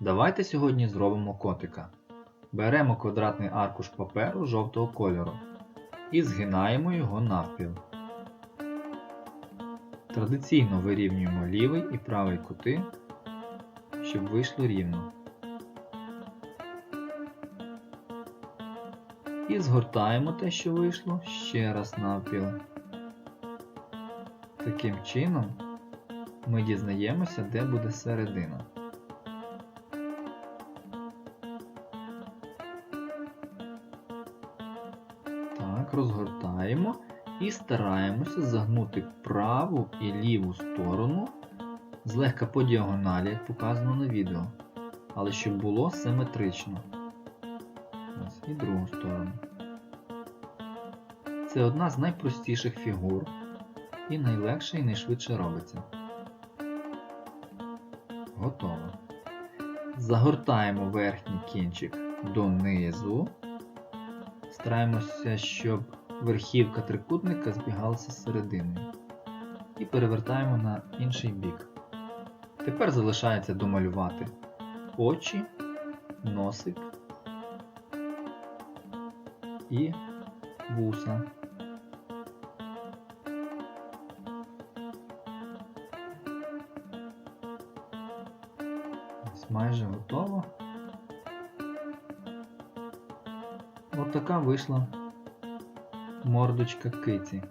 Давайте сьогодні зробимо котика. Беремо квадратний аркуш паперу жовтого кольору і згинаємо його навпіл. Традиційно вирівнюємо лівий і правий кути, щоб вийшло рівно. І згортаємо те, що вийшло, ще раз навпіл. Таким чином ми дізнаємося, де буде середина. Так, розгортаємо і стараємося загнути праву і ліву сторону злегка по діагоналі, як показано на відео, але щоб було симетрично. Ось, і другу сторону. Це одна з найпростіших фігур і найлегше і найшвидше робиться. Готово. Загортаємо верхній кінчик донизу. Стараємося, щоб верхівка трикутника збігалася з серединою. І перевертаємо на інший бік. Тепер залишається домалювати очі, носик і вуса. Ось майже готово. От така вийшла мордочка киці.